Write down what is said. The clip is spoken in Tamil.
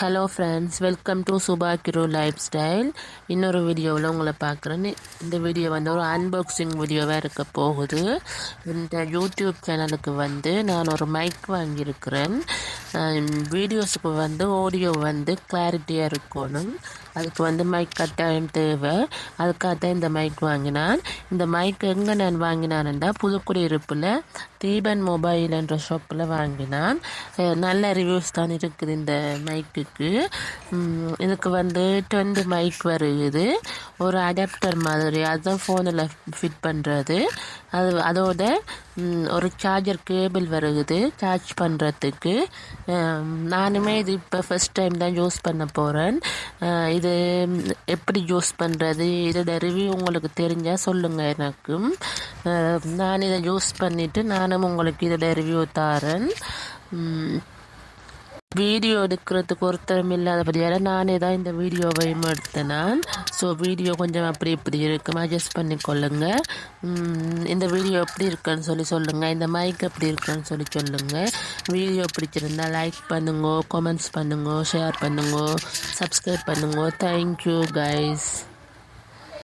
Hello friends welcome to Subha grow lifestyle இன்னொரு வீடியோவில் உங்களை பார்க்குறேன் இந்த வீடியோ வந்து ஒரு அன்பாக்சிங் வீடியோவாக இருக்க போகுது. இந்த யூடியூப் சேனலுக்கு வந்து நான் ஒரு மைக் வாங்கியிருக்கிறேன். வீடியோஸுக்கு வந்து ஆடியோ வந்து கிளாரிட்டியாக இருக்கணும். அதுக்கு வந்து மைக் கட்டாயம் தேவை. அதுக்காக தான் இந்த மைக் வாங்கினான். இந்த மைக் எங்கே நான் வாங்கினான்டா புதுக்குடியிருப்பில் தீபன் மொபைல் என்ற ஷாப்பில் வாங்கினான். நல்ல ரிவ்யூஸ் தான் இருக்குது இந்த மைக்குக்கு இதுக்கு வந்து டுவெண்ட்டி மைக் வருகுது ஒரு அடாப்டர் மாதிரி. அதுதான் ஃபோனில் ஃபிட் பண்ணுறது அது அதோட ஒரு சார்ஜர் கேபிள் வருகுது சார்ஜ் பண்ணுறதுக்கு நானுமே இது இப்போ ஃபஸ்ட் டைம் தான் யூஸ் பண்ண போகிறேன் இது எப்படி யூஸ் பண்ணுறது இதோட ரிவ்யூ உங்களுக்கு தெரிஞ்சால் சொல்லுங்கள் எனக்கும் நான் இதை யூஸ் பண்ணிவிட்டு நானும் உங்களுக்கு இதோட ரிவ்யூ தாரேன். வீடியோ எடுக்கிறதுக்கு ஒருத்தரும் இல்லாதபடியால் நானே தான் இந்த வீடியோவையும் எடுத்தேன். நான் ஸோ வீடியோ கொஞ்சம் அப்படி இப்படி இருக்கும். அட்ஜஸ்ட் பண்ணிக்கொள்ளுங்க இந்த வீடியோ எப்படி இருக்குன்னு சொல்லி சொல்லுங்கள் இந்த மைக் எப்படி இருக்குன்னு சொல்லி சொல்லுங்கள் வீடியோ பிடிச்சிருந்தா லைக் பண்ணுங்க கமெண்ட்ஸ் பண்ணுங்க ஷேர் பண்ணுங்க சப்ஸ்கிரைப் பண்ணுங்க. Thank you guys